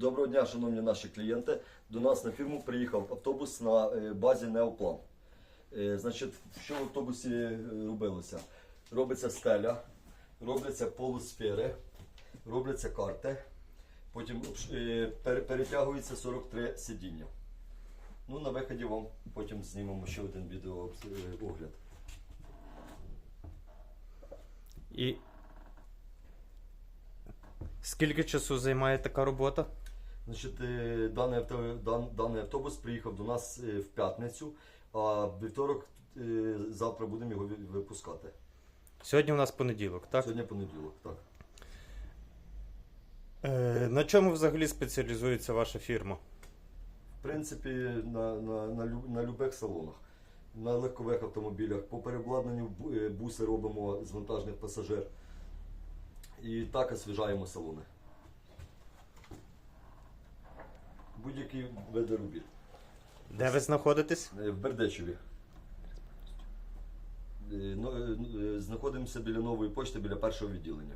Доброго дня, шановні наші клієнти. До нас на фірму приїхав автобус на е, базі Неоплан. Е, Значить, що в автобусі е, робилося? Робиться стеля, робляться полусфери, робляться карти, потім перетягується 43 сидіння. Ну, на виході вам потім знімемо ще один відеоогляд. І скільки часу займає така робота? Значить, е, даний, авто, дан, даний автобус приїхав до нас е, в п'ятницю, а в вівторок е, завтра будемо його ви- випускати. Сьогодні у нас понеділок, так? Сьогодні понеділок, так. Е, на чому взагалі спеціалізується ваша фірма? В принципі, на, на, на, на любих салонах, на легкових автомобілях, по переобладнанню буси робимо з вантажних пасажир. І так освіжаємо салони. Будь-які види робіт. Де ви знаходитесь? Е, В Бердечеві. Е, е, Знаходимося біля нової почти, біля першого відділення.